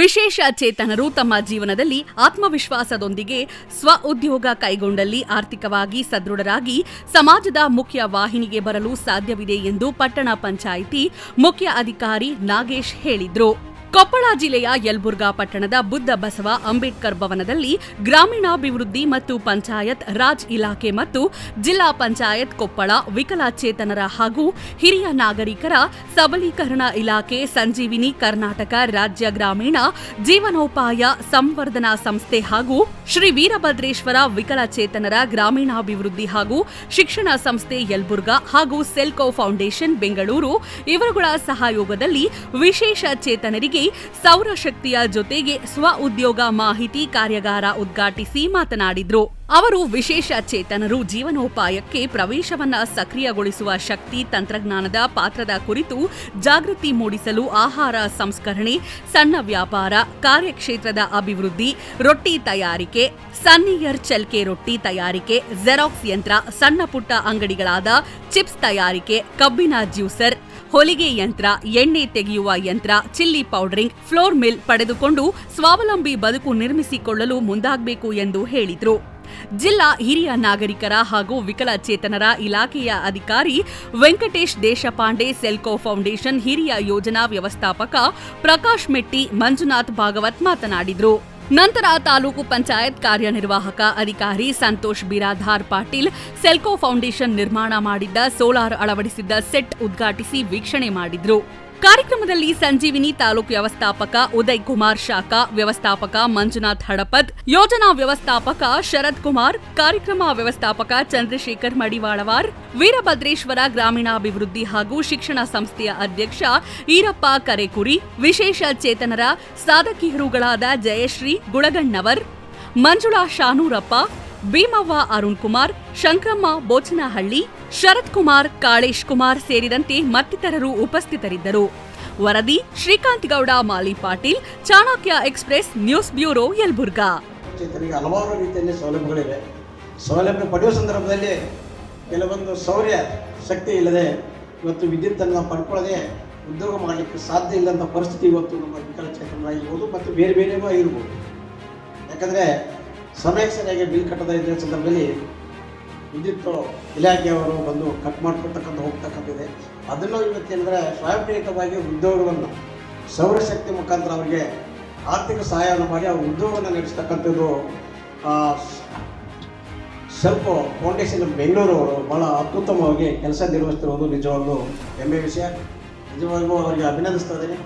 ವಿಶೇಷ ಚೇತನರು ತಮ್ಮ ಜೀವನದಲ್ಲಿ ಆತ್ಮವಿಶ್ವಾಸದೊಂದಿಗೆ ಸ್ವ ಉದ್ಯೋಗ ಕೈಗೊಂಡಲ್ಲಿ ಆರ್ಥಿಕವಾಗಿ ಸದೃಢರಾಗಿ ಸಮಾಜದ ಮುಖ್ಯ ವಾಹಿನಿಗೆ ಬರಲು ಸಾಧ್ಯವಿದೆ ಎಂದು ಪಟ್ಟಣ ಪಂಚಾಯಿತಿ ಮುಖ್ಯ ಅಧಿಕಾರಿ ನಾಗೇಶ್ ಹೇಳಿದ್ರು. ಕೊಪ್ಪಳ ಜಿಲ್ಲೆಯ ಯಲ್ಬುರ್ಗಾ ಪಟ್ಟಣದ ಬುದ್ಧ ಬಸವ ಅಂಬೇಡ್ಕರ್ ಭವನದಲ್ಲಿ ಗ್ರಾಮೀಣಾಭಿವೃದ್ಧಿ ಮತ್ತು ಪಂಚಾಯತ್ ರಾಜ್ ಇಲಾಖೆ ಮತ್ತು ಜಿಲ್ಲಾ ಪಂಚಾಯತ್ ಕೊಪ್ಪಳ ವಿಕಲಚೇತನರ ಹಾಗೂ ಹಿರಿಯ ನಾಗರಿಕರ ಸಬಲೀಕರಣ ಇಲಾಖೆ ಸಂಜೀವಿನಿ ಕರ್ನಾಟಕ ರಾಜ್ಯ ಗ್ರಾಮೀಣ ಜೀವನೋಪಾಯ ಸಂವರ್ಧನಾ ಸಂಸ್ಥೆ ಹಾಗೂ ಶ್ರೀ ವೀರಭದ್ರೇಶ್ವರ ವಿಕಲಚೇತನರ ಗ್ರಾಮೀಣಾಭಿವೃದ್ಧಿ ಹಾಗೂ ಶಿಕ್ಷಣ ಸಂಸ್ಥೆ ಯಲಬುರ್ಗಾ ಹಾಗೂ ಸೆಲ್ಕೋ ಫೌಂಡೇಶನ್ ಬೆಂಗಳೂರು ಇವರುಗಳ ಸಹಯೋಗದಲ್ಲಿ ವಿಶೇಷ ಚೇತನರಿಗೆ ಸೌರಶಕ್ತಿಯ ಜೊತೆಗೆ ಸ್ವ ಉದ್ಯೋಗ ಮಾಹಿತಿ ಕಾರ್ಯಾಗಾರ ಉದ್ಘಾಟಿಸಿ ಮಾತನಾಡಿದ್ರು. ಅವರು ವಿಶೇಷ ಚೇತನರು ಜೀವನೋಪಾಯಕ್ಕೆ ಪ್ರವೇಶವನ್ನ ಸಕ್ರಿಯಗೊಳಿಸುವ ಶಕ್ತಿ ತಂತ್ರಜ್ಞಾನದ ಪಾತ್ರದ ಕುರಿತು ಜಾಗೃತಿ ಮೂಡಿಸಲು ಆಹಾರ ಸಂಸ್ಕರಣೆ, ಸಣ್ಣ ವ್ಯಾಪಾರ, ಕಾರ್ಯಕ್ಷೇತ್ರದ ಅಭಿವೃದ್ಧಿ, ರೊಟ್ಟಿ ತಯಾರಿಕೆ, ಸನ್ನಿಯರ್ ಚಲ್ಕೆ ರೊಟ್ಟಿ ತಯಾರಿಕೆ, ಜೆರಾಕ್ಸ್ ಯಂತ್ರ, ಸಣ್ಣ ಪುಟ್ಟ ಅಂಗಡಿಗಳಾದ ಚಿಪ್ಸ್ ತಯಾರಿಕೆ, ಕಬ್ಬಿನ ಜ್ಯೂಸರ್, ಹೊಲಿಗೆ ಯಂತ್ರ, ಎಣ್ಣೆ ತೆಗೆಯುವ ಯಂತ್ರ, ಚಿಲ್ಲಿ ಪೌಡರಿಂಗ್, ಫ್ಲೋರ್ ಮಿಲ್ ಪಡೆದುಕೊಂಡು ಸ್ವಾವಲಂಬಿ ಬದುಕು ನಿರ್ಮಿಸಿಕೊಳ್ಳಲು ಮುಂದಾಗಬೇಕು ಎಂದು ಹೇಳಿದರು. ಜಿಲ್ಲಾ ಹಿರಿಯ ನಾಗರಿಕರ ಹಾಗೂ ವಿಕಲಚೇತನರ ಇಲಾಖೆಯ ಅಧಿಕಾರಿ ವೆಂಕಟೇಶ್ ದೇಶಪಾಂಡೆ ಸೆಲ್ಕೋ ಫೌಂಡೇಶನ್ ಹಿರಿಯ ಯೋಜನಾ ವ್ಯವಸ್ಥಾಪಕ ಪ್ರಕಾಶ್ ಮೆಟ್ಟಿ ಮಂಜುನಾಥ್ ಭಾಗವತ್ ಮಾತನಾಡಿದರು. ನಂತರ ತಾಲೂಕು ಪಂಚಾಯತ್ ಕಾರ್ಯನಿರ್ವಾಹಕ ಅಧಿಕಾರಿ ಸಂತೋಷ್ ಬಿರಾಧಾರ್ ಪಾಟೀಲ್ ಸೆಲ್ಕೋ ಫೌಂಡೇಶನ್ ನಿರ್ಮಾಣ ಮಾಡಿದ್ದ ಸೋಲಾರ್ ಅಳವಡಿಸಿದ್ದ ಸೆಟ್ ಉದ್ಘಾಟಿಸಿ ವೀಕ್ಷಣೆ ಮಾಡಿದ್ರು. ಕಾರ್ಯಕ್ರಮದಲ್ಲಿ ಸಂಜೀವಿನಿ ತಾಲೂಕು ವ್ಯವಸ್ಥಾಪಕ ಉದಯ್ ಕುಮಾರ್ ಶಾಖಾ, ವ್ಯವಸ್ಥಾಪಕ ಮಂಜುನಾಥ್ ಹಡಪದ್, ಯೋಜನಾ ವ್ಯವಸ್ಥಾಪಕ ಶರತ್ ಕುಮಾರ್, ಕಾರ್ಯಕ್ರಮ ವ್ಯವಸ್ಥಾಪಕ ಚಂದ್ರಶೇಖರ್ ಮಡಿವಾಳವಾರ್, ವೀರಭದ್ರೇಶ್ವರ ಗ್ರಾಮೀಣಾಭಿವೃದ್ಧಿ ಹಾಗೂ ಶಿಕ್ಷಣ ಸಂಸ್ಥೆಯ ಅಧ್ಯಕ್ಷ ಈರಪ್ಪ ಕರೆಕುರಿ, ವಿಶೇಷ ಚೇತನರ, ಸಾಧಕಿಯರುಗಳಾದ ಜಯಶ್ರೀ ಗುಳಗಣ್ಣವರ್, ಮಂಜುಳಾ ಶಾನೂರಪ್ಪ ಭೀಮವ್ವ, ಅರುಣ್ ಕುಮಾರ್, ಶಂಕ್ರಮ್ಮ, ಬೋಚನಹಳ್ಳಿ, ಶರತ್ ಕುಮಾರ್, ಕಾಳೇಶ್ ಕುಮಾರ್ ಸೇರಿದಂತೆ ಮತ್ತಿತರರು ಉಪಸ್ಥಿತರಿದ್ದರು. ವರದಿ Srikanth Gowda Mali Patil, Chanakya express, news bureau, Yelburga. ಹಲವಾರು ರೀತಿಯಲ್ಲಿ ಸೌಲಭ್ಯಗಳಿವೆ. ಸೌಲಭ್ಯ ಪಡೆಯುವ ಸಂದರ್ಭದಲ್ಲಿ ಕೆಲವೊಂದು ಸೌರ್ಯ ಶಕ್ತಿ ಇಲ್ಲದೆ ಇವತ್ತು ವಿದ್ಯುತ್ತನ್ನು ಪಡ್ಕೊಳ್ಳದೆ ಉದ್ಯೋಗ ಮಾಡಲಿಕ್ಕೆ ಸಾಧ್ಯ ಇಲ್ಲದಂಥ ಪರಿಸ್ಥಿತಿ ಇವತ್ತು ನಮ್ಮ ವಿಕಲಚೇತನರಾಗಿರ್ಬೋದು ಮತ್ತು ಬೇರೆ ಬೇರೆಯೂ ಆಗಿರ್ಬೋದು. ಯಾಕಂದರೆ ಸಮಯಕ್ಕೆ ಸರಿಯಾಗಿ ಬಿಲ್ ಕಟ್ಟದ ಇದ್ದ ಸಂದರ್ಭದಲ್ಲಿ ವಿದ್ಯುತ್ ಇಲಾಖೆಯವರು ಬಂದು ಕಟ್ ಮಾಡ್ಕೊಳ್ತಕ್ಕಂಥ ಹೋಗ್ತಕ್ಕಂಥದ್ದಿದೆ. ಅದನ್ನು ಇವತ್ತೇನೆಂದರೆ ಸ್ವಯಂಪ್ರೇರಿತವಾಗಿ ಉದ್ಯೋಗವನ್ನು, ಸೌರಶಕ್ತಿ ಮುಖಾಂತರ ಅವರಿಗೆ ಆರ್ಥಿಕ ಸಹಾಯವನ್ನು ಮಾಡಿ ಅವ್ರ ಉದ್ಯೋಗವನ್ನು ನಡೆಸ್ತಕ್ಕಂಥದ್ದು ಸ್ವಲ್ಪ ಫೌಂಡೇಶನ್ ಬೆಂಗಳೂರು ಅವರು ಭಾಳ ಅತ್ಯುತ್ತಮವಾಗಿ ಕೆಲಸ ನಿರ್ವಹಿಸ್ತಿರೋದು ನಿಜವಾಗ್ಲೂ ಹೆಮ್ಮೆ ವಿಷಯ. ನಿಜವಾಗ್ಲೂ ಅವರಿಗೆ ಅಭಿನಂದಿಸ್ತಾ ಇದ್ದೀನಿ.